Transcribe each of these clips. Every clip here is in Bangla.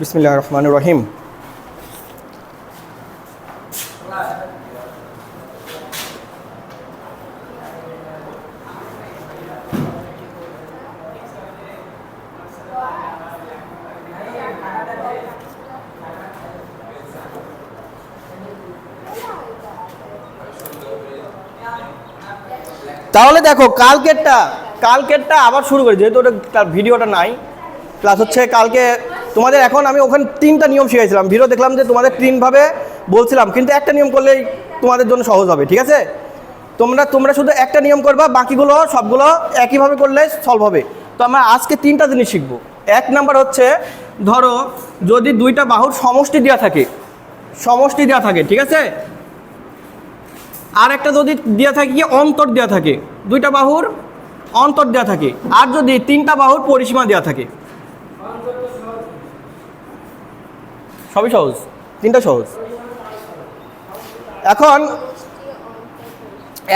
বিসমিল্লাহ রহমান রহিম। তাহলে দেখো, কালকেরটা কালকেরটা আবার শুরু করি, যেহেতু ওটা ভিডিওটা নাই। প্লাস হচ্ছে কালকে তোমাদের এখন আমি ওখানে তিনটা নিয়ম শিখাইছিলাম। ভিডিও দেখলাম যে তোমাদের তিনভাবে বলছিলাম, কিন্তু একটা নিয়ম করলেই তোমাদের জন্য সহজ হবে, ঠিক আছে? তোমরা তোমরা শুধু একটা নিয়ম করবা, বাকিগুলো সবগুলো একইভাবে করলে সলভ হবে। তো আমরা আজকে তিনটা জিনিস শিখব। এক নাম্বার হচ্ছে, ধরো যদি দুইটা বাহুর সমষ্টি দেওয়া থাকে, সমষ্টি দেওয়া থাকে, ঠিক আছে? আর একটা যদি দেওয়া থাকে অন্তর দেওয়া থাকে, দুইটা বাহুর অন্তর দেওয়া থাকে। আর যদি তিনটা বাহুর পরিসীমা দেওয়া থাকে সবই সহজ, তিনটা সহজ। এখন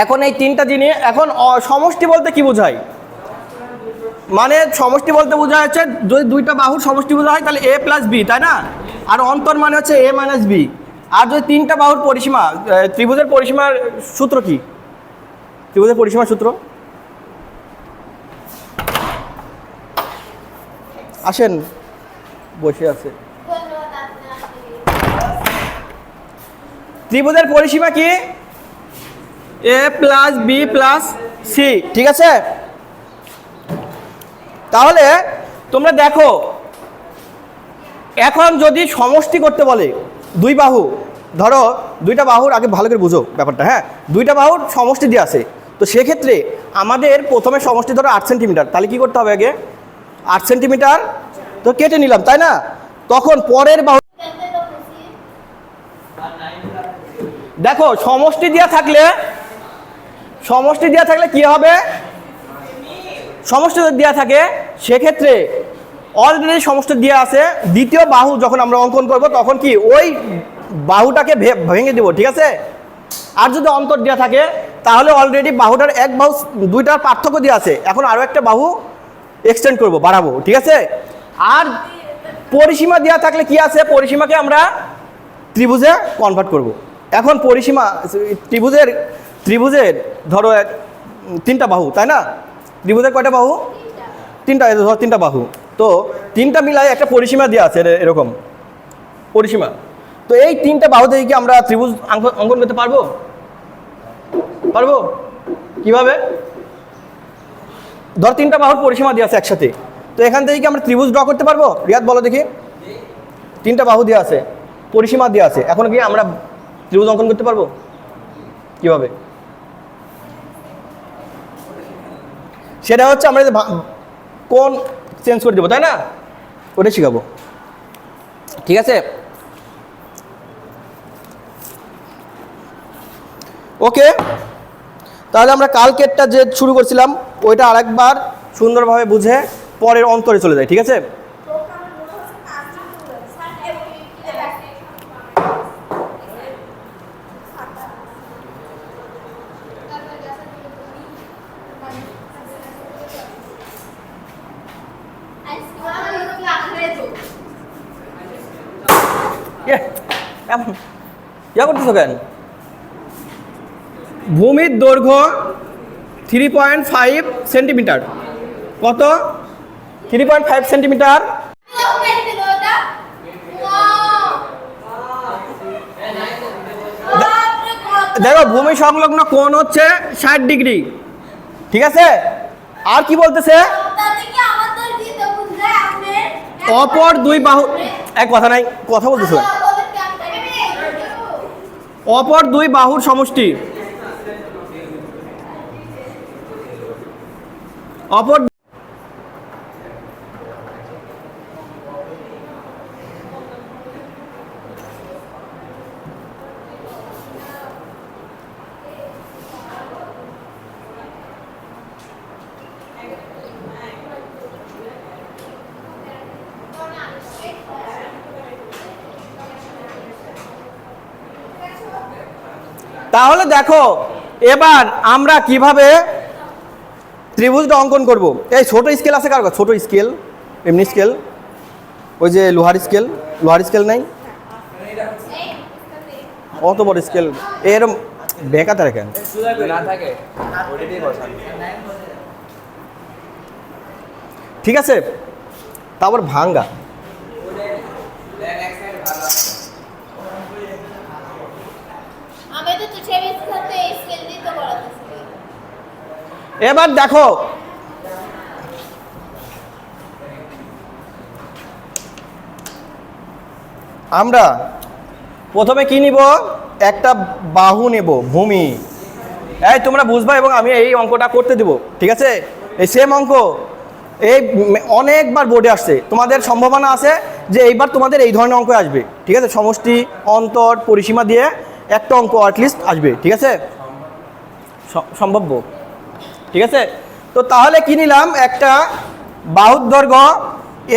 এখন এই তিনটা জিনিস, এখন সমষ্টি বলতে কি বোঝায়? মানে সমষ্টি বলতে বোঝা যাচ্ছে যদি দুইটা বাহুর সমষ্টি বোঝা হয়, তাহলে এ প্লাস বি তাই না? আর অন্তর মানে হচ্ছে এ মাইনাস বি আর যদি তিনটা বাহুর পরিসীমা ত্রিভুজের পরিসীমার সূত্র কি? ত্রিভুজের পরিসীমার সূত্র? আসেন, বসে আছে। ত্রিভুজের পরিসীমা কি? A plus B plus C ঠিক আছে? তাহলে তোমরা দেখো এখন যদি সমষ্টি করতে বলে দুই বাহু ধরো দুইটা বাহুর আগে ভালো করে বুঝো ব্যাপারটা হ্যাঁ? দুইটা বাহুর সমষ্টি দিয়ে আছে তো সেক্ষেত্রে আমাদের প্রথমে সমষ্টি ধরো আট সেন্টিমিটার তাহলে কী করতে হবে আগে? আট সেন্টিমিটার তো কেটে নিলাম তাই না? তখন পরের বাহু দেখো, সমষ্টি দেওয়া থাকলে, সমষ্টি দেওয়া থাকলে কি হবে? সমষ্টি দেওয়া থাকে, সেক্ষেত্রে অলরেডি সমষ্টি দেওয়া আছে। দ্বিতীয় বাহু যখন আমরা অঙ্কন করব, তখন কি ওই বাহুটাকে ভেঙে দেবো, ঠিক আছে? আর যদি অন্তর দেওয়া থাকে, তাহলে অলরেডি বাহুটার এক বাহু দুইটার পার্থক্য দেওয়া আছে। এখন আরও একটা বাহু এক্সটেন্ড করব, বাড়াবো, ঠিক আছে? আর পরিসীমা দেওয়া থাকলে কি আছে? পরিসীমাকে আমরা ত্রিভুজে কনভার্ট করব। এখন পরিসীমা ত্রিভুজের ত্রিভুজের ধরো এক, তিনটা বাহু, তাই না? ত্রিভুজের কয়টা বাহু? তিনটা ধরো তিনটা বাহু। তো তিনটা মিলাই একটা পরিসীমা দেওয়া আছে এর- এরকম। পরিসীমা। তো এই তিনটা বাহু থেকে কি আমরা ত্রিভুজ অঙ্ক- অঙ্কন করতে পারব? পারব? কীভাবে? ধর তিনটা বাহুর পরিসীমা দেওয়া আছে একসাথে। তো এখান থেকে কি আমরা ত্রিভুজ ড্র করতে পারব? রিয়াদ বলো দেখি। তিনটা বাহু দেওয়া আছে। পরিসীমা দেওয়া আছে। এখন কি আমরা ত্রিভুজ অঙ্কন করতে পারব? কীভাবে? সেটা হচ্ছে আমরা কোন চেঞ্জ করে দেবো, তাই না? ওটা শিখাবো। ঠিক আছে? ওকে। তাহলে আমরা কালকেরটা যে শুরু করছিলাম, ওইটা আরেকবার সুন্দরভাবে বুঝে পরের অন্তরে চলে যায় ঠিক আছে? কেন? ভূমির দৈর্ঘ্য থ্রি পয়েন্ট ফাইভ সেন্টিমিটার কত? থ্রি পয়েন্ট ফাইভ সেন্টিমিটার দেখো, ভূমি সংলগ্ন কোণ হচ্ছে ষাট ডিগ্রি। ঠিক আছে? আর কি বলতেছে? অপর দুই বাহু এক কথা নাই কথা বলতেছ। অপর দুই বাহুর সমষ্টি। অপর তাহলে দেখো, এবার আমরা কীভাবে ত্রিভুজটা অঙ্কন করব? এই ছোট স্কেল আছে কার? ছোট স্কেল এমনি স্কেল ওই যে লোহার স্কেল লোহার স্কেল নাই? অত বড় স্কেল এরম বেকা তারা কেন না থাকে ওইটাই বসান ঠিক আছে? তারপর ভাঙ্গা আমি তো তুষার সাথে এই স্কেল দিয়ে তো করাতেছি এবার দেখো। আমরা প্রথমে কি নিব? একটা বাহু নেব, ভূমি। এই, তোমরা বুঝবা এবং আমি এই অঙ্কটা করতে দেব, ঠিক আছে? এই সেম অঙ্ক। এই অনেকবার বোর্ডে আসছে। তোমাদের সম্ভাবনা আছে যে এইবার তোমাদের এই ধরনের অঙ্ক আসবে, ঠিক আছে? সমষ্টি, অন্তর, পরিসীমা দিয়ে একটা অঙ্ক অ্যাটলিস্ট আসবে, ঠিক আছে? সম্ভাব্য। ঠিক আছে? তো তাহলে কি নিলাম? একটা বাহুর দৈর্ঘ্য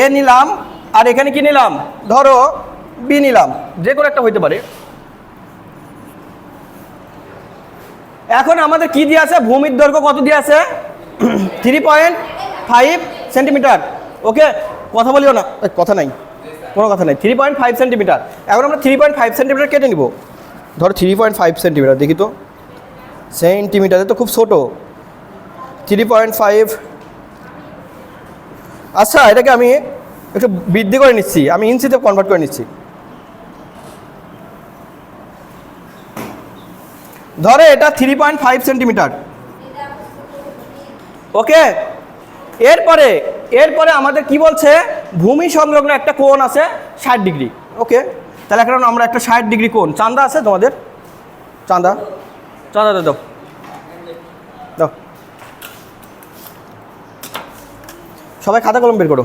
এ নিলাম, আর এখানে কি নিলাম? ধরো বি নিলাম। যে কোনো একটা হইতে পারে। এখন আমাদের কি দিয়ে আছে? ভূমির দৈর্ঘ্য কত দিয়ে আছে? Three point five centimetre okay, কথা বলিও না। কথা নাই। কোনো কথা নাই। থ্রি পয়েন্ট ফাইভ সেন্টিমিটার এখন আমরা থ্রি পয়েন্ট ফাইভ সেন্টিমিটার কেটে নিব। ধরো থ্রি পয়েন্ট ফাইভ সেন্টিমিটার দেখি তো। সেন্টিমিটারে তো খুব ছোটো। থ্রি পয়েন্ট ফাইভ আচ্ছা এটাকে আমি একটু বৃদ্ধি করে নিচ্ছি, আমি ইঞ্চিতে কনভার্ট করে নিচ্ছি। ধরে এটা three point five centimetre okay? এরপরে এরপরে আমাদের কি বলছে? ভূমি সংলগ্ন একটা কোণ আছে ষাট ডিগ্রি। ওকে? তাহলে এখন আমরা একটা ষাট ডিগ্রি কোণ। চাঁদা আছে তোমাদের? চাঁদা। চাঁদা দাও। সবাই খাতা কলম বের করো।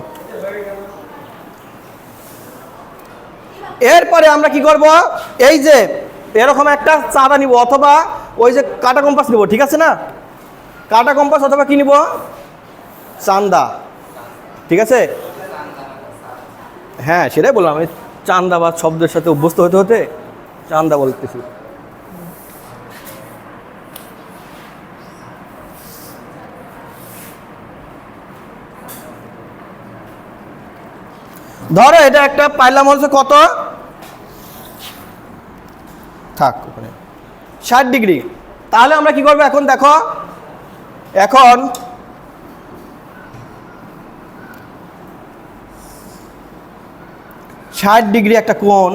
এরপরে আমরা কি করব? এই যে এরকম একটা চাঁদা নিব অথবা ওই যে কাটা কম্পাস নিব, ঠিক আছে না? কাটা কম্পাস অথবা কি নিব? চান্দা ঠিক আছে? হ্যাঁ সেটাই বললাম, আমি চান্দা বা শব্দের সাথে অভ্যস্ত হতে হতে চান্দা বলতেছি। ধরো এটা একটা পাইলাম হচ্ছে কত? থাক ওখানে ষাট ডিগ্রি। তাহলে আমরা কি করব এখন? দেখো, এখন ষাট ডিগ্রি একটা কোণ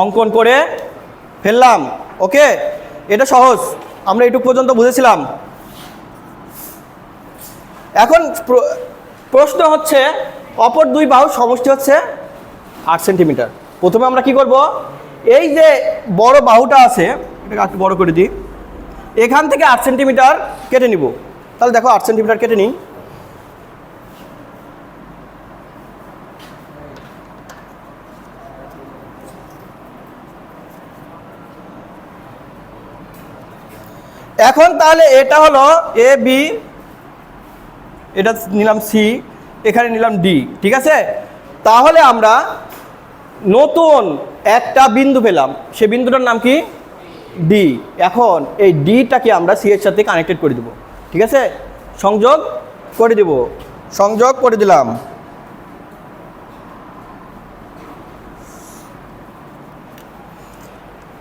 অঙ্কন করে ফেললাম, ওকে? এটা সহজ। আমরা এটুক পর্যন্ত বুঝেছিলাম। এখন প্রশ্ন হচ্ছে অপর দুই বাহু সমষ্টি হচ্ছে আট সেন্টিমিটার। প্রথমে আমরা কি করব? এই যে বড় বাহুটা আছে, এটাকে একটু বড় করে দিই, এখান থেকে আট সেন্টিমিটার কেটে নিব। তাহলে দেখো আট সেন্টিমিটার কেটে নিই। এখন তাহলে এটা হলো এ বি, এটা নিলাম সি এখানে নিলাম ডি ঠিক আছে? তাহলে আমরা নতুন একটা বিন্দু পেলাম। সে বিন্দুটার নাম কি? ডি এখন এই ডিটাকে আমরা সি এর সাথে কানেক্টেড করে দেব। ঠিক আছে? সংযোগ করে দেব। সংযোগ করে দিলাম।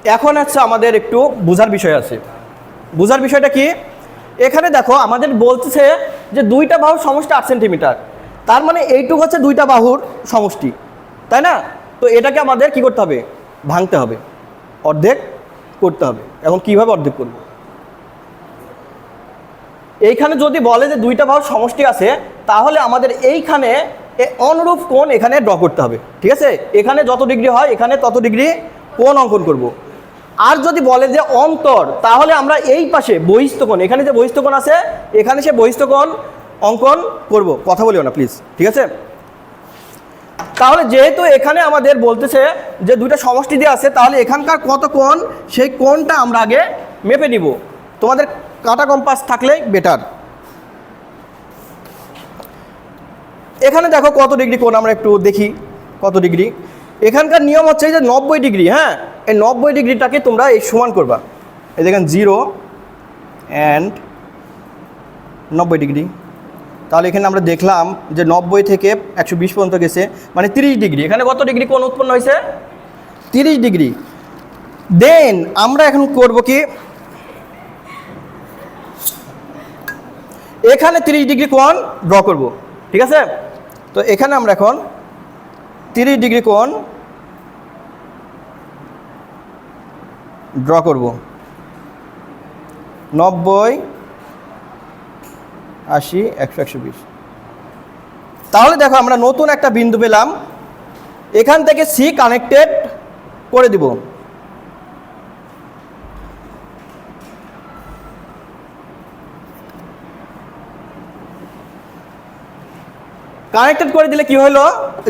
এখন হচ্ছে আমাদের একটু বোঝার বিষয় আছে। বোঝার বিষয়টা কি? এখানে দেখো, আমাদের বলতেছে যে দুইটা বাহুর সমষ্টি আট সেন্টিমিটার। তার মানে এইটুকু হচ্ছে দুইটা বাহুর সমষ্টি, তাই না? তো এটাকে আমাদের কি করতে হবে? ভাঙতে হবে। অর্ধেক করতে হবে। এখন কীভাবে অর্ধেক করব? এইখানে যদি বলে যে দুইটা বাহুর সমষ্টি আছে, তাহলে আমাদের এইখানে অনুরূপ কোণ এখানে ড্র করতে হবে। ঠিক আছে? এখানে যত ডিগ্রি হয়, এখানে তত ডিগ্রি কোণ অঙ্কন করব। আর যদি বলে যে অন্তর, তাহলে আমরা এই পাশে বহিস্থকোণ এখানে যে বহিস্থকোণ আছে, এখানে সে বহিস্থকোণ অঙ্কন করব। কথা বলিও না প্লিজ ঠিক আছে? তাহলে যেহেতু এখানে আমাদের বলতেছে যে দুইটা সমষ্টি দিয়ে আছে, তাহলে এখানকার কত কোণ, সেই কোণটা আমরা আগে মেপে নিব। তোমাদের কাটা কম্পাস থাকলে বেটার এখানে দেখো কত ডিগ্রি কোণ আমরা একটু দেখি, কত ডিগ্রি। এখানকার নিয়ম হচ্ছে যে নব্বই ডিগ্রি হ্যাঁ? এই নব্বই ডিগ্রিটাকে তোমরা এই সমান করবা। এই দেখেন জিরো অ্যান্ড নব্বই ডিগ্রি। তাহলে এখানে আমরা দেখলাম যে নব্বই থেকে একশো বিশ পর্যন্ত গেছে মানে তিরিশ ডিগ্রি। এখানে কত ডিগ্রি কোন উৎপন্ন হয়েছে? তিরিশ ডিগ্রি। দেন আমরা এখন করব কি? এখানে তিরিশ ডিগ্রি কোণ ড্র করব, ঠিক আছে? তো এখানে আমরা এখন তিরিশ ডিগ্রি কোণ ড্র করব। নব্বই আশি, একশো একশো বিশ। তাহলে দেখো আমরা নতুন একটা বিন্দু পেলাম। এখান থেকে সি কানেক্টেড করে দিব। কানেক্টেড করে দিলে কি হলো?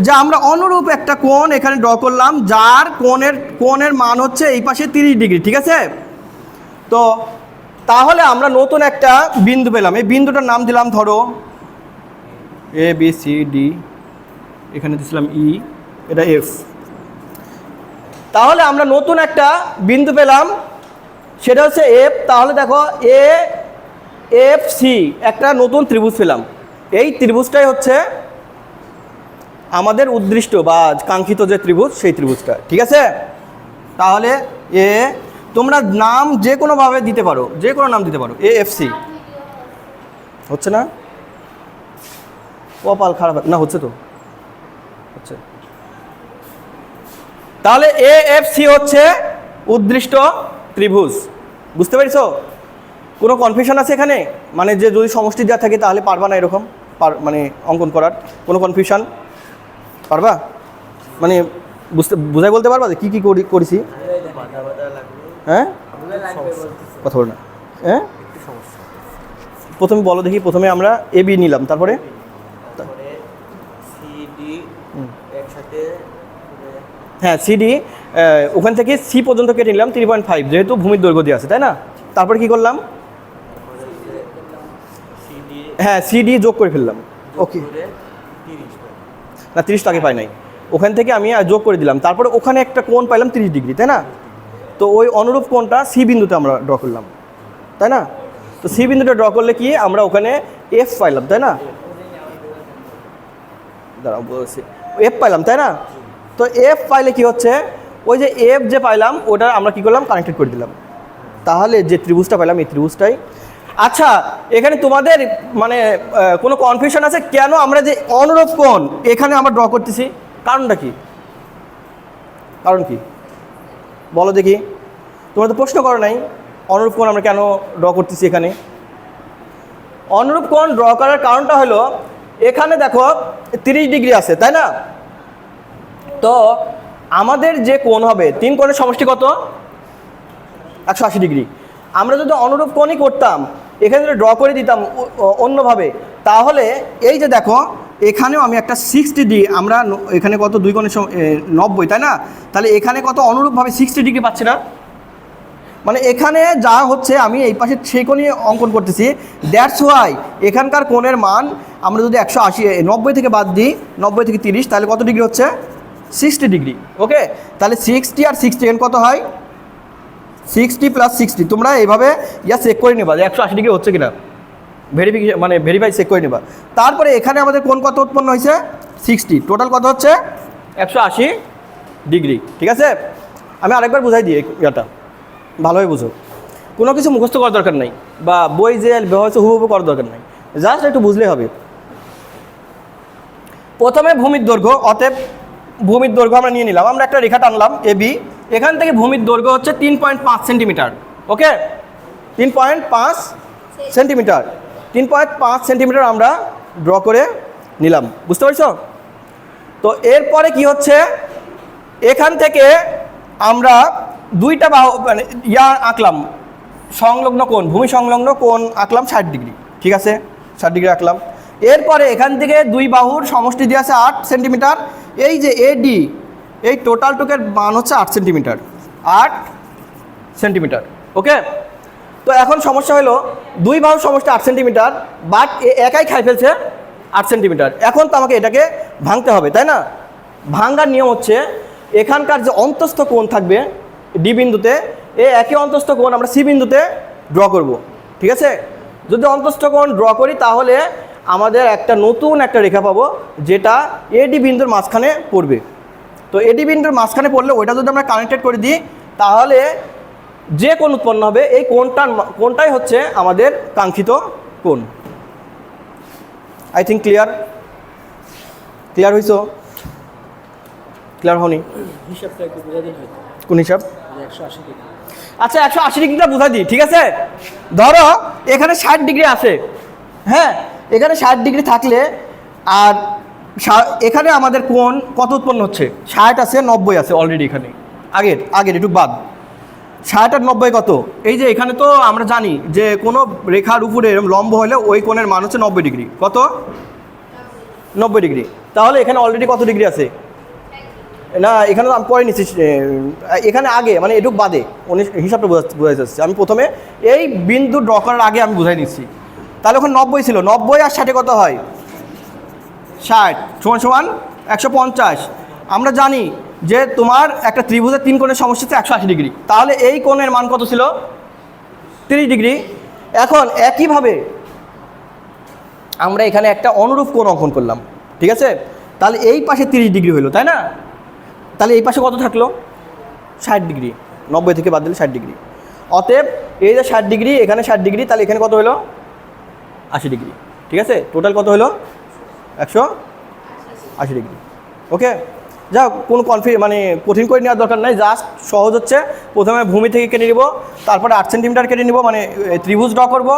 যে আমরা অনুরূপ একটা কোণ এখানে ড্র করলাম, যার কোণের কোণের মান হচ্ছে এই পাশে তিরিশ ডিগ্রি, ঠিক আছে? তো তাহলে আমরা নতুন একটা বিন্দু পেলাম। এই বিন্দুটার নাম দিলাম ধরো এ বি সি ডি এখানে দিয়েছিলাম ই এটা এফ তাহলে আমরা নতুন একটা বিন্দু পেলাম। সেটা হচ্ছে এফ তাহলে দেখো এ এফ সি একটা নতুন ত্রিভুজ পেলাম। এই ত্রিভুজটাই হচ্ছে আমাদের উদ্দৃষ্ট বা কাঙ্ক্ষিত যে ত্রিভুজ, সেই ত্রিভুজটা। ঠিক আছে? তাহলে এ তোমরা নাম যে কোনোভাবে দিতে পারো, যে কোনো নাম দিতে পারো এ এফ সি হচ্ছে না? কপাল খারাপ না, হচ্ছে তো। হচ্ছে। তাহলে এ এফ সি হচ্ছে উদ্দৃষ্ট ত্রিভুজ। বুঝতে পেরেছ? কোনো কনফিউশন আছে এখানে? মানে যে যদি সমষ্টি দেওয়া থাকে তাহলে পারবা না এরকম মানে অঙ্কন করার। কোনো কনফিউশন পারবা? মানে বুঝতে বুঝাই বলতে পারবা যে কী কী করি করেছি? হ্যাঁ? কথা বল না। হ্যাঁ? প্রথমে বলো দেখি প্রথমে আমরা এ বি নিলাম তারপরে। হ্যাঁ সিডি ওখান থেকে সি পর্যন্ত কেটে নিলাম থ্রি পয়েন্ট ফাইভ যেহেতু ভূমির দৈর্ঘ্য দিয়ে আছে তাই না? তারপরে কি করলাম? হ্যাঁ সিডি যোগ করে ফেললাম। ওকে না তিরিশ টাকা পাই নাই। ওখান থেকে আমি যোগ করে দিলাম। তারপরে ওখানে একটা কোণ পাইলাম তিরিশ ডিগ্রি তাই না? তো ওই অনুরূপ কোণটা সি বিন্দুতে আমরা ড্র করলাম, তাই না? তো সি বিন্দুটা ড্র করলে কি আমরা ওখানে এফ পাইলাম, তাই না? বলছি। এফ পাইলাম, তাই না? তো এফ পাইলে কি হচ্ছে? ওই যে এফ যে পাইলাম, ওটা আমরা কি করলাম? কানেক্টেড করে দিলাম। তাহলে যে ত্রিভুজটা পাইলাম, এই ত্রিভুজটাই। আচ্ছা এখানে তোমাদের মানে কোনো কনফিউশন আছে? কেন আমরা যে অনুরূপ কোণ এখানে আমরা ড্র করতেছি? কারণটা কি? কারণ কি? বলো দেখি। তোমরা তো প্রশ্ন করো নাই, অনুরূপ কোণ আমরা কেন ড্র করতেছি এখানে? অনুরূপ কোণ ড্র করার কারণটা হলো, এখানে দেখো তিরিশ ডিগ্রি আছে, তাই না? তো আমাদের যে কোণ হবে, তিন কোণের সমষ্টি কত? একশো আশি ডিগ্রি। আমরা যদি অনুরূপ কোণই করতাম, এখানে যদি ড্র করে দিতাম অন্যভাবে, তাহলে এই যে দেখো এখানেও আমি একটা সিক্সটি ডিগ্রি আমরা এখানে কত, দুই কোণের নব্বই, তাই না? তাহলে এখানে কত অনুরূপভাবে সিক্সটি ডিগ্রি পাচ্ছি না? মানে এখানে যা হচ্ছে, আমি এই পাশে সেই কোণই অঙ্কন করতেছি দ্যাটস ওয়াই এখানকার কোণের মান আমরা যদি একশো আশি নব্বই থেকে বাদ দিই, নব্বই থেকে তিরিশ, তাহলে কত ডিগ্রি হচ্ছে? সিক্সটি ডিগ্রি ওকে তাহলে সিক্সটি আর সিক্সটি এখানে কত হয়? সিক্সটি প্লাস সিক্সটি তোমরা এইভাবে ইয়া চেক করে নেবা যে একশো আশি ডিগ্রি হচ্ছে কিনা। ভেরিফিকেশন মানে ভেরিফাই চেক করে নেবা। তারপরে এখানে আমাদের কোন কত উৎপন্ন হয়েছে? সিক্সটি টোটাল কত হচ্ছে? একশো আশি ডিগ্রি ঠিক আছে? আমি আরেকবার বুঝাই দিই ইয়াটা। ভালোভাবে বুঝো। কোনো কিছু মুখস্থ করার দরকার নাই বা বই যে ব্যবহার হুবহু করার দরকার নাই। জাস্ট একটু বুঝলে হবে। প্রথমে ভূমির দৈর্ঘ্য, অতএব ভূমির দৈর্ঘ্য আমরা নিয়ে নিলাম। আমরা একটা রেখা টানলাম এ বি এখান থেকে ভূমির দৈর্ঘ্য হচ্ছে তিন পয়েন্ট পাঁচ সেন্টিমিটার ওকে তিন পয়েন্ট পাঁচ সেন্টিমিটার তিন পয়েন্ট পাঁচ সেন্টিমিটার আমরা ড্র করে নিলাম। বুঝতে পারছ? তো এরপরে কি হচ্ছে? এখান থেকে আমরা দুইটা বাহু মানে ইয়া আঁকলাম। সংলগ্ন কোণ, ভূমি সংলগ্ন কোণ আঁকলাম ষাট ডিগ্রি, ঠিক আছে? ষাট ডিগ্রি আঁকলাম। এরপরে এখান থেকে দুই বাহুর সমষ্টি দিয়ে আছে আট সেন্টিমিটার। এই যে এডি এই টোটাল টুকের মান হচ্ছে আট সেন্টিমিটার আট সেন্টিমিটার ওকে তো এখন সমস্যা হলো দুই বাহুর সমষ্টি আট সেন্টিমিটার, বাট একাই খাই ফেলছে আট সেন্টিমিটার। এখন তো আমাকে এটাকে ভাঙতে হবে, তাই না? ভাঙার নিয়ম হচ্ছে এখানকার যে অন্তস্থ কোণ থাকবে ডি বিন্দুতে, এ একই অন্তস্থ কোণ আমরা সি বিন্দুতে ড্র করব, ঠিক আছে? যদি অন্তস্থ কোণ ড্র করি তাহলে আমাদের একটা নতুন একটা রেখা পাবো, যেটা এডি বিন্দুর মাঝখানে পড়বে। তো এডি বিন্দুর মাঝখানে পড়লে ওইটা যদি আমরা কানেক্টেড করে দিই, তাহলে যে কোণ উৎপন্ন হবে এই কোণটার মা- কোণটাই হচ্ছে আমাদের কাঙ্ক্ষিত কোণ। আই থিঙ্ক ক্লিয়ার ক্লিয়ার হইছো? ক্লিয়ার হয়তো। কোন হিসাব? ডিগ্রি। আচ্ছা একশো আশি ডিগ্রিটা বোঝা দিই ঠিক আছে? ধরো এখানে ষাট ডিগ্রি আছে। হ্যাঁ? এখানে ষাট ডিগ্রি থাকলে আর এখানে আমাদের কোন কত উৎপন্ন হচ্ছে? ষাট আছে নব্বই আছে অলরেডি এখানে। আগের আগের একটু বাদ। ষাট আর নব্বই কত? এই যে এখানে তো আমরা জানি যে কোনো রেখার উপরে এরকম লম্ব হলে ওই কোণের মান হচ্ছে নব্বই ডিগ্রি। কত? নব্বই ডিগ্রি। তাহলে এখানে অলরেডি কত ডিগ্রি আছে? না, এখানে তো আমি পরে নিচ্ছি এখানে আগে মানে এটুক বাদে, উনি হিসাবটা বোঝা যাচ্ছে আমি প্রথমে এই বিন্দু ড্র করার আগে আমি বুঝাই নিচ্ছি। তাহলে ওখানে নব্বই ছিল, নব্বই আর ষাটে কত হয়? ষাট, সমান সমান একশো পঞ্চাশ। আমরা জানি যে তোমার একটা ত্রিভুজের তিন কোণের সমস্যা হচ্ছে একশো আশি ডিগ্রি। তাহলে এই কোণের মান কত ছিল? তিরিশ ডিগ্রি। এখন একইভাবে আমরা এখানে একটা অনুরূপ কোণ অঙ্কন করলাম, ঠিক আছে? তাহলে এই পাশে তিরিশ ডিগ্রি হলো, তাই না? তাহলে এই পাশে কত থাকল? ষাট ডিগ্রি। নব্বই থেকে বাদ দিলে ষাট ডিগ্রি। অতএব এই যে ষাট ডিগ্রি, এখানে ষাট ডিগ্রি, তাহলে এখানে কত হলো? আশি ডিগ্রি। ঠিক আছে? টোটাল কত হলো? একশো আশি ডিগ্রি। ওকে যা কোনো কনফি মানে কঠিন করে নেওয়ার দরকার নাই জাস্ট সহজ হচ্ছে। প্রথমে ভূমি থেকে কেটে নিব, তারপরে আট সেন্টিমিটার কেটে নিব মানে ত্রিভুজ ড্র করব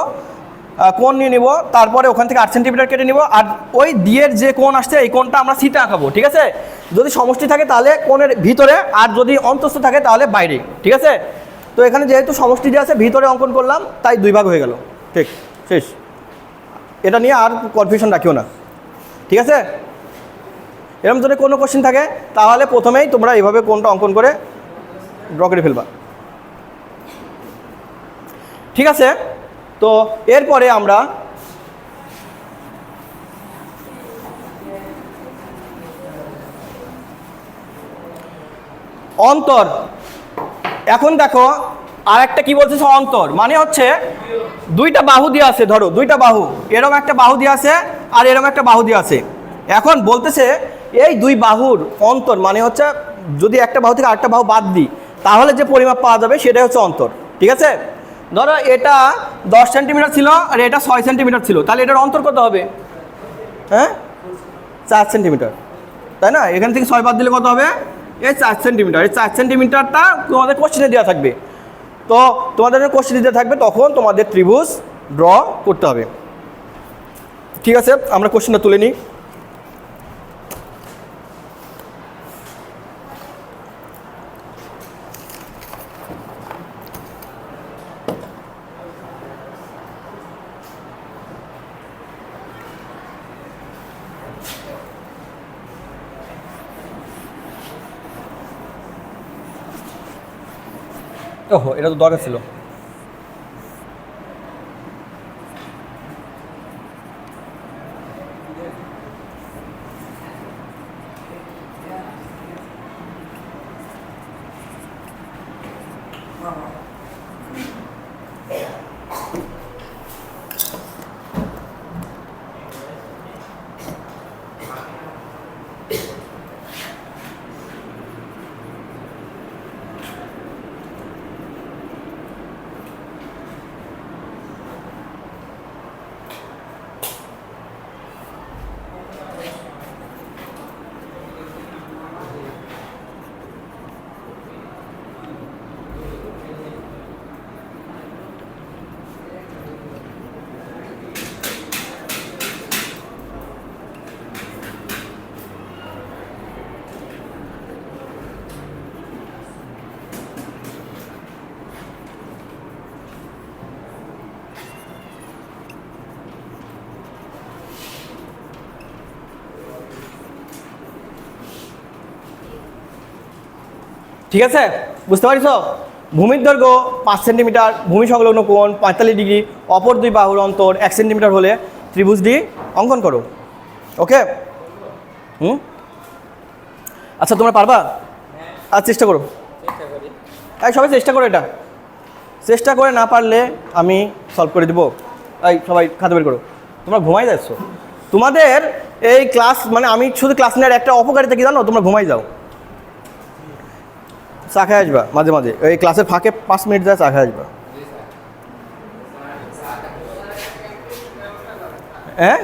কোণ নিয়ে নিব, তারপরে ওখান থেকে আট সেন্টিমিটার কেটে নিব, আর ওই দিয়ের যে কোণ আসছে, এই কোণটা আমরা সিটে আঁকাবো, ঠিক আছে? যদি সমষ্টি থাকে তাহলে কোণের ভিতরে, আর যদি অন্তস্থ থাকে তাহলে বাইরে, ঠিক আছে? তো এখানে যেহেতু সমষ্টি যে আছে, ভিতরে অঙ্কন করলাম, তাই দুই ভাগ হয়ে গেল। ঠিক, শেষ। এটা নিয়ে আর কনফিউশন রাখিও না। ঠিক আছে? এরকম যদি কোনো কোশ্চেন থাকে, তাহলে প্রথমেই তোমরা এইভাবে কোনটা অঙ্কন করে ড্র করে ফেলবা। ঠিক আছে? তো এরপরে আমরা অন্তর। এখন দেখো আর একটা কি বলতেছে অন্তর। মানে হচ্ছে দুইটা বাহু দিয়ে আছে, ধরো, দুইটা বাহু। এরকম একটা বাহু দিয়ে আছে আর এরকম একটা বাহু দিয়ে আছে। এখন বলতেছে এই দুই বাহুর অন্তর মানে হচ্ছে যদি একটা বাহু থেকে আরেকটা বাহু বাদ দিই, তাহলে যে পরিমাপ পাওয়া যাবে সেটাই হচ্ছে অন্তর, ঠিক আছে? ধরো এটা দশ সেন্টিমিটার ছিল আর এটা ছয় সেন্টিমিটার ছিল, তাহলে এটার অন্তর কত হবে? হ্যাঁ? চার সেন্টিমিটার, তাই না? এখান থেকে ছয় বাদ দিলে কত হবে? এই চার সেন্টিমিটার, এই চার সেন্টিমিটারটা তোমাদের কোশ্চেনে দেওয়া থাকবে। তো তোমাদের কোশ্চেন দেওয়া থাকবে, তখন তোমাদের ত্রিভুজ ড্র করতে হবে। ঠিক আছে? আমরা কোশ্চেনটা তুলে নিই। ওহো এটা তো দরকার ছিল। ঠিক আছে? বুঝতে পারিস? ভূমির দৈর্ঘ্য পাঁচ সেন্টিমিটার ভূমি সংলগ্ন কোণ পঁয়তাল্লিশ ডিগ্রি অপর দুই বাহুর অন্তর এক সেন্টিমিটার হলে ত্রিভুজটি অঙ্কন করো। ওকে? হুম? আচ্ছা তোমরা পারবা? আর চেষ্টা করো। এই সবাই চেষ্টা করো এটা। চেষ্টা করে না পারলে আমি সলভ করে দেবো। এই সবাই খাতে বের করো। তোমরা ঘুমাই যাচ্ছ। তোমাদের এই ক্লাস মানে আমি শুধু ক্লাস নেওয়ার একটা অপকারিতা কি জানো? তোমরা ঘুমাই যাও। চা খেয়ে আসবা, মাঝে মাঝে। এই ক্লাসের ফাঁকে পাঁচ মিনিট যা চা খেয়ে আসবা। হ্যাঁ?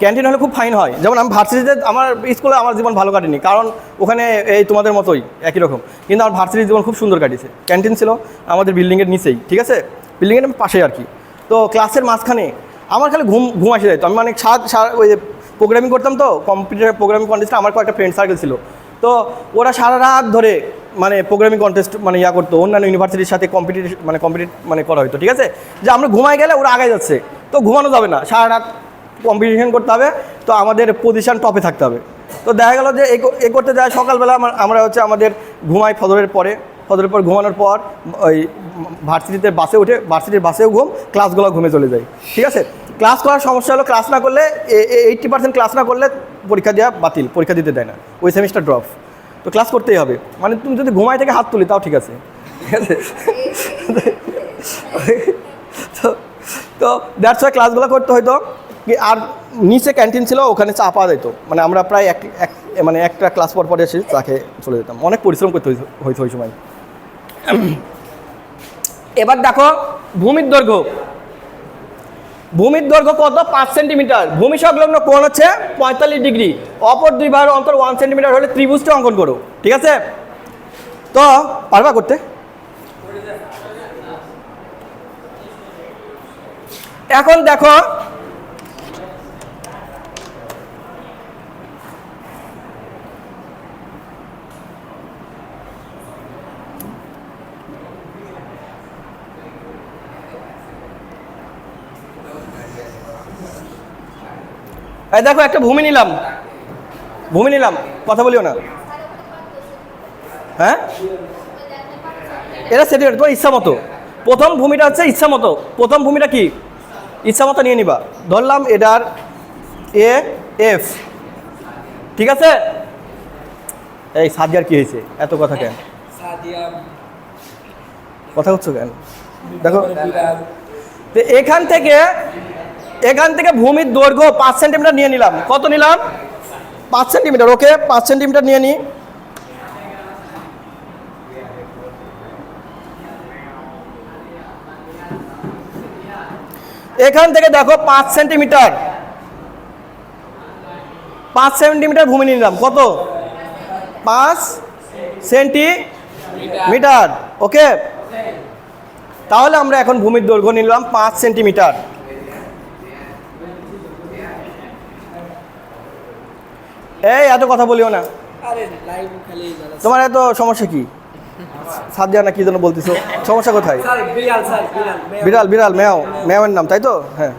ক্যান্টিন হলে খুব ফাইন হয়। যেমন আমি ভার্সিটিতে, আমার স্কুলে আমার জীবন ভালো কাটেনি, কারণ ওখানে এই তোমাদের মতোই, একই রকম। কিন্তু আমার ভার্সিটির জীবন খুব সুন্দর কাটিয়েছে। ক্যান্টিন ছিল আমাদের বিল্ডিংয়ের নিচেই, ঠিক আছে? বিল্ডিংয়ের পাশেই আর কি। তো ক্লাসের মাঝখানে আমার খালি ঘুম ঘুম আসে যেত আমি মানে সাত ওই প্রোগ্রামিং করতাম তো কম্পিউটার প্রোগ্রামিং কন্টেস্টে আমার কয়েকটা ফ্রেন্ড সার্কেল ছিল। তো ওরা সারা রাত ধরে মানে প্রোগ্রামিং কন্টেস্ট মানে ইয়া করতো, অন্যান্য ইউনিভার্সিটির সাথে কম্পিটিশন মানে কম্পিটিট মানে করা হতো ঠিক আছে? যে আমরা ঘুমাই গেলে ওরা আগে যাচ্ছে, তো ঘুমানো যাবে না, সারা রাত কম্পিটিশন করতে হবে, তো আমাদের পজিশন টপে থাকতে হবে। তো দেখা গেল যে এ করতে যায় সকালবেলা আমার- হচ্ছে আমাদের ঘুমাই ফদরের পরে, ফজরের পর ঘুমানোর পর, ওই ভার্সিটিতে বাসে উঠে, ভার্সিটির বাসেও ঘুম ক্লাসগুলো ঘুমে চলে যায় ঠিক আছে? ক্লাস করার সমস্যা হলো ক্লাস না করলে এইট্টি পার্সেন্ট ক্লাস না করলে পরীক্ষা দেওয়া বাতিল, পরীক্ষা দিতে দেয় না, ওই সেমিস্টার ড্রপ তো ক্লাস করতেই হবে। মানে তুমি যদি ঘুমাই থেকে হাত তুলি, তাও ঠিক আছে। তো তো দ্যাটস ওয়াই ক্লাসগুলো করতে হয়তো আর নিচে ক্যান্টিন ছিল, ওখানে চা পাওয়া যেত। মানে আমরা প্রায় এক এক মানে একটা ক্লাস পর পরে এসে খেয়ে চলে যেতাম। অনেক পরিশ্রম করতে হয়েছে ওই সময়। এবার দেখো, ভূমির দৈর্ঘ্য। ভূমির দৈর্ঘ্য কত? পাঁচ সেন্টিমিটার। ভূমি সংলগ্ন কোণ হচ্ছে পঁয়তাল্লিশ ডিগ্রি। অপর দুই বাহুর অন্তর ওয়ান সেন্টিমিটার হলে ত্রিভুজটি অঙ্কন করো। ঠিক আছে? তো, পারবা করতে? এখন দেখো এই দেখো, একটা ভূমি নিলাম। ভূমি নিলাম, কথা বলিও না। হ্যাঁ? এটা সেটি তোমার ইচ্ছা মতো। প্রথম ভূমিটা হচ্ছে ইচ্ছা মতো। প্রথম ভূমিটা কি? ইচ্ছা মতো নিয়ে নিবা। ধরলাম এটার এ, এফ। ঠিক আছে? এই সাদিয়ার কি হয়েছে? এত কথা কেন? কথা হচ্ছে কেন? দেখো। এখান থেকে এখান থেকে ভূমির দৈর্ঘ্য পাঁচ সেন্টিমিটার নিয়ে নিলাম। কত নিলাম? পাঁচ সেন্টিমিটার, ওকে, পাঁচ সেন্টিমিটার নিয়ে নিই এখান থেকে দেখো পাঁচ সেন্টিমিটার। পাঁচ সেন্টিমিটার ভূমি নিলাম। কত? পাঁচ সেন্টিমিটার, ওকে। তাহলে আমরা এখন ভূমির দৈর্ঘ্য নিলাম পাঁচ সেন্টিমিটার। এই এত কথা বলিও না। তোমার এত সমস্যা কি? সাদিয়া না কি যেন বলতেছো। সমস্যা কোথায়? বিড়াল বিড়াল বিড়াল বিড়াল ম্যাও। ম্যাওয়ের নাম তাই তো? হ্যাঁ।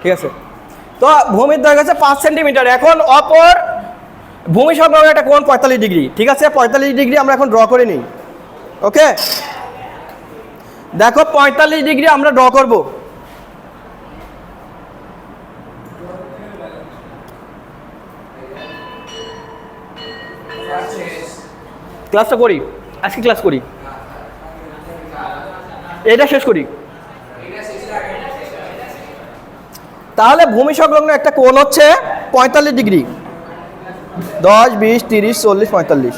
ঠিক আছে। তো ভূমির দৈর্ঘ্য হচ্ছে পাঁচ সেন্টিমিটার। এখন অপর ভূমি সংলগ্ন একটা কোণ পঁয়তাল্লিশ ডিগ্রি। ঠিক আছে পঁয়তাল্লিশ ডিগ্রি আমরা এখন ড্র করে নিই। ওকে? দেখো পঁয়তাল্লিশ ডিগ্রি আমরা ড্র করব। ক্লাসটা করি, আজকে ক্লাস করি। এটা শেষ করি। তাহলে ভূমি সংলগ্ন একটা কোণ হচ্ছে পঁয়তাল্লিশ ডিগ্রি। দশ, বিশ, তিরিশ, চল্লিশ, পঁয়তাল্লিশ।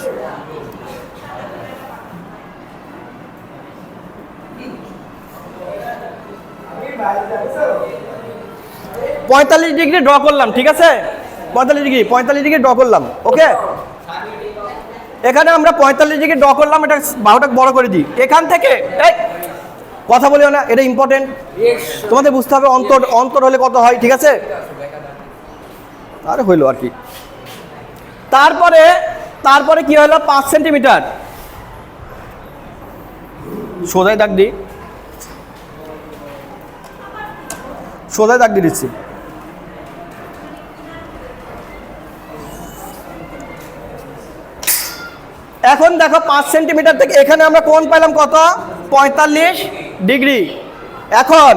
পঁয়তাল্লিশ ডিগ্রি ড্র করলাম, ঠিক আছে? পঁয়তাল্লিশ ডিগ্রি পঁয়তাল্লিশ ডিগ্রি ড্র করলাম, ওকে? এখানে আমরা পঁয়তাল্লিশ ডিগ্রি ড্র করলাম, এটা বারোটা বড় করে দিই। এখান থেকে কথা বলিও না, এটা ইম্পর্টেন্ট তোমাদের বুঝতে হবে অন্তর অন্তর হলে কত হয়, ঠিক আছে? আর হইল আর কি। তারপরে তারপরে কি হলো? পাঁচ সেন্টিমিটার। সোজাই দাগ দিই। সোজাই দাগ দিয়ে দিচ্ছি। এখন দেখো পাঁচ সেন্টিমিটার থেকে এখানে আমরা কোন পেলাম কত? পঁয়তাল্লিশ ডিগ্রি। এখন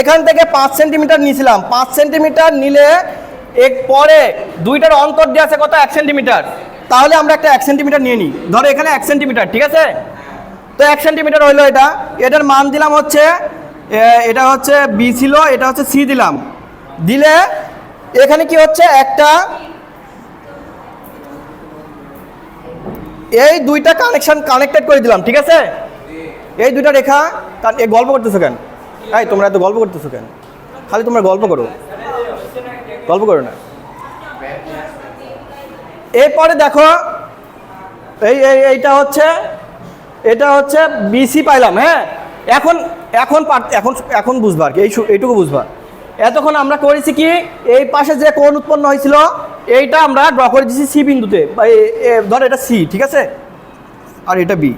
এখান থেকে পাঁচ সেন্টিমিটার নিয়েছিলাম পাঁচ সেন্টিমিটার নিলে এক পরে দুইটার অন্তর দিয়ে আছে কত? এক সেন্টিমিটার। তাহলে আমরা একটা এক সেন্টিমিটার নিয়ে নিই। ধরো এখানে এক সেন্টিমিটার, ঠিক আছে? তো এক সেন্টিমিটার হইল এটা। এটার মান দিলাম হচ্ছে এটা হচ্ছে বি ছিল, এটা হচ্ছে সি দিলাম। দিলে এখানে কি হচ্ছে? একটা এই দুইটা কানেকশন কানেক্টেড করে দিলাম, ঠিক আছে? এই দুইটা রেখা এই গল্প করতেছো কেন? এই, তোমরা এত গল্প করতেছো কেন? খালি তোমরা গল্প করো। গল্প করো না। এরপরে দেখো, এই এই, এইটা হচ্ছে, এটা হচ্ছে বিসি পাইলাম হ্যাঁ? এখন এখন এখন এখন বুঝবা আর কি, এই এইটুকু বুঝবা। এতক্ষণ আমরা করেছি কি, এই পাশে যে কোন উৎপন্ন হয়েছিল এইটা আমরা ড্র করে দিয়েছি সি বিন্দুতে। ধর এটা সি, ঠিক আছে? আর এটা বি।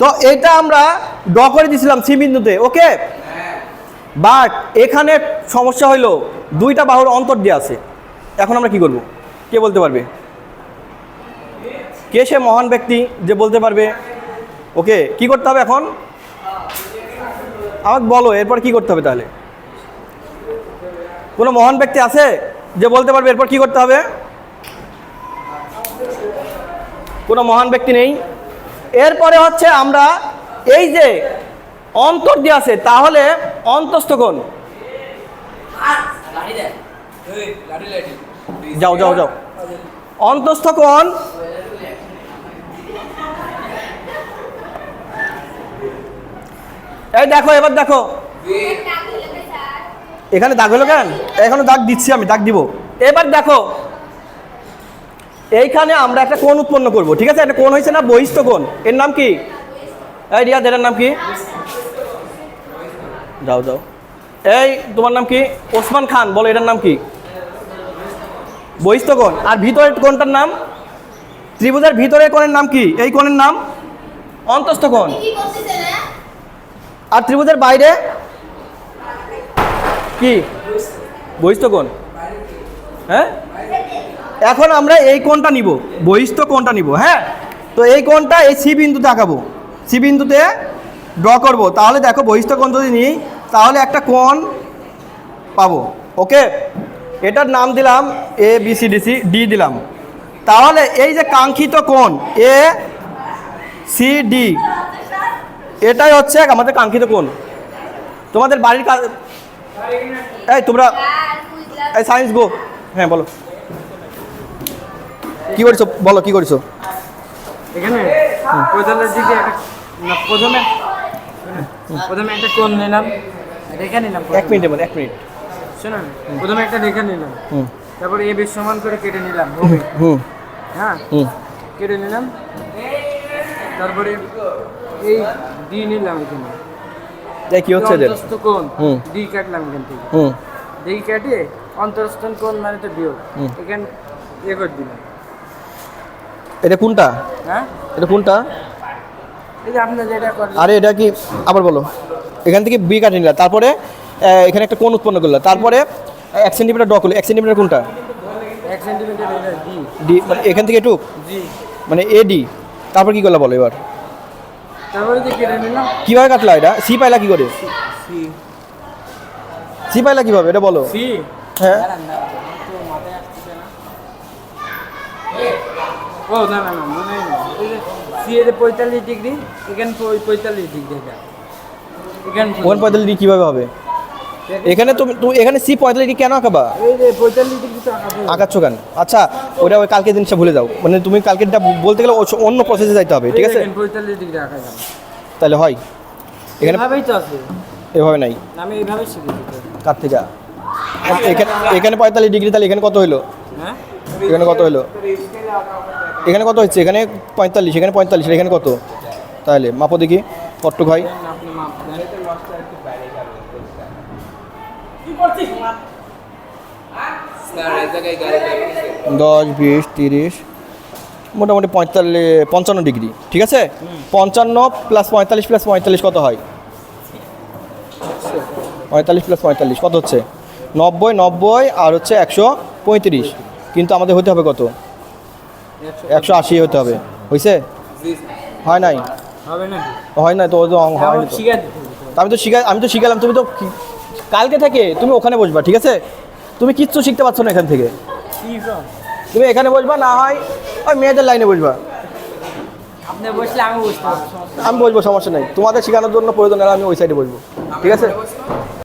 তো এটা আমরা ড্র করে দিয়েছিলাম সি বিন্দুতে, ওকে? বাট এখানে সমস্যা হইল, দুইটা বাহুর অন্তর দিয়ে আছে। এখন আমরা কি করব? কে বলতে পারবে? কে সে মহান ব্যক্তি যে বলতে পারবে? ওকে, কি করতে হবে এখন? আমাকে বলো, এরপর কি করতে হবে তাহলে? কোনো মহান ব্যক্তি আছে? যে বলতে পারবে এরপর কি করতে হবে? কোনো মহান ব্যক্তি নেই। এরপরে হচ্ছে আমরা এই যে অন্তর দিয়ে আছে, তাহলে অন্তস্থ কোণ যাও যাও যাও। অন্তস্থ কোণ এই দেখো, এবার দেখো। এখানে দাগ হলো কেন? এখনও দাগ দিচ্ছি আমি, দাগ দিব। এবার দেখো, এইখানে আমরা একটা কোণ উৎপন্ন করব, ঠিক আছে? একটা কোণ হয়েছে না, বহিষ্ঠ কোণ। এর নাম কি? এই রিয়াদ এটার নাম কি? যাও যাও এই, তোমার নাম কি? ওসমান খান, বলো, এটার নাম কি? বহিষ্ঠ কোণ। আর ভিতরের কোণটার নাম? ত্রিভুজের ভিতরের কোণের নাম কি? এই কোণের নাম? অন্তস্থ কোণ। কি করতেছে না আর ত্রিভুজের বাইরে? কি? বহিষ্ঠ কোণ। হ্যাঁ? এখন আমরা এই কোণটা নিব। বহিষ্ঠ কোণটা নিব হ্যাঁ? তো এই কোণটা এই সি বিন্দুতে আঁকাবো। সি বিন্দুতে ড্র করব। তাহলে দেখো বহিষ্ঠ কোণ যদি নিই, তাহলে একটা কোণ পাবো। ওকে? এটার নাম দিলাম A, B, C, D C D দিলাম। তাহলে এই যে কাঙ্ক্ষিত কোণ, এ, সি ডি এটাই হচ্ছে আমাদের কাঙ্ক্ষিত কোণ। তোমাদের বাড়ির এই তোমরা এই সায়েন্স গো হ্যাঁ বলো। কি করছ? বলো কি করছ? এখানে কোদালের দিকে প্রথমে প্রথমে একটা কোণ নিলাম। রেখা নিলাম এক মিনিটের মধ্যে এক মিনিট। শুনুন প্রথমে একটা রেখা নিলাম। তারপরে এ বেশ সমান করে কেটে নিলাম হুম। হ্যাঁ? হুম। কেটে নিলাম। তারপরে এই ডি নিলাম এখানে। এই কি হচ্ছে এদের। অন্তস্থ কোণ হুম। ডি কাটলাম এখান থেকে। হুম। ডি কাটে অন্তরস্থন কোণ মানে তো বিয়োগ হুম। এ করে দিলাম এটা কোনটা? হ্যাঁ? এটা কোনটা? এই যে আপনার যেটা করলেন আরে এটা কি আবার বলো। এখান থেকে বি কাটে নিলা তারপরে এখানে একটা কোণ উৎপন্ন করল তারপরে এক সেন্টিমিটার ডক হলো এক সেন্টিমিটার কোনটা? এক সেন্টিমিটার ডি ডি মানে এখান থেকে একটু? জি মানে এ ডি তারপর কি করলা বলো এবার তারপরে যে কেটে নিলাম কীভাবে কাটলা এটা? সি পাইলা কি করে? সি। পাইলা কীভাবে? এটা বলো। সি? হ্যাঁ। ও না না না মনে সি এর পঁয়তাল্লিশ ডিগ্রি এখানে পঁয়- পঁয়তাল্লিশ ডিগ্রি এটা এখানে পঁয়তাল্লিশ ডিগ্রি কীভাবে হবে? এখানে তুমি তুমি এখানে সি পঁয়তাল্লিশ কেন আঁকাবা। আঁকাচ্ছ কেন? আচ্ছা ওটা ওই কালকে জিনিসটা ভুলে যাও। মানে তুমি কালকেরটা বলতে গেলে অন্য প্রসেসে যাইতে হবে ঠিক আছে? তাহলে হয়। এখানে এভাবে নাই। আমি এইভাবে শিখেছি কার থেকে? এখানে এখানে পঁয়তাল্লিশ ডিগ্রি তাহলে এখানে কত হইল? হ্যাঁ? এখানে কত হইল? এখানে কত হচ্ছে এখানে পঁয়তাল্লিশ এখানে পঁয়তাল্লিশ এখানে কত? তাহলে মাপো দেখি। কট্টুক হয় দশ বিশ তিরিশ মোটামুটি পঁয়তাল্লিশ পঞ্চান্ন ডিগ্রি ঠিক আছে? পঞ্চান্ন প্লাস পঁয়তাল্লিশ প্লাস পঁয়তাল্লিশ কত হয়? পঁয়তাল্লিশ প্লাস পঁয়তাল্লিশ কত হচ্ছে? নব্বই নব্বই আর হচ্ছে একশো পঁয়ত্রিশ। কিন্তু আমাদের হতে হবে কত? একশো আশি হতে হবে। হয়েছে হয় নাই? হবে না। হয় না তো হয়নি আমার তো। শিখা। আমি তো শিখা আমি তো শিখালাম তুমি তো কি- কালকে থেকে তুমি ওখানে বসবা ঠিক আছে? তুমি কিচ্ছু শিখতে পারছ না এখান থেকে। তুমি এখানে বসবা না হয় ওই মেয়েদের লাইনে বসবা। আমি বসবো সমস্যা নেই। তোমাদের শেখানোর জন্য প্রয়োজন হলে আমি ওই সাইডে বসবো ঠিক আছে?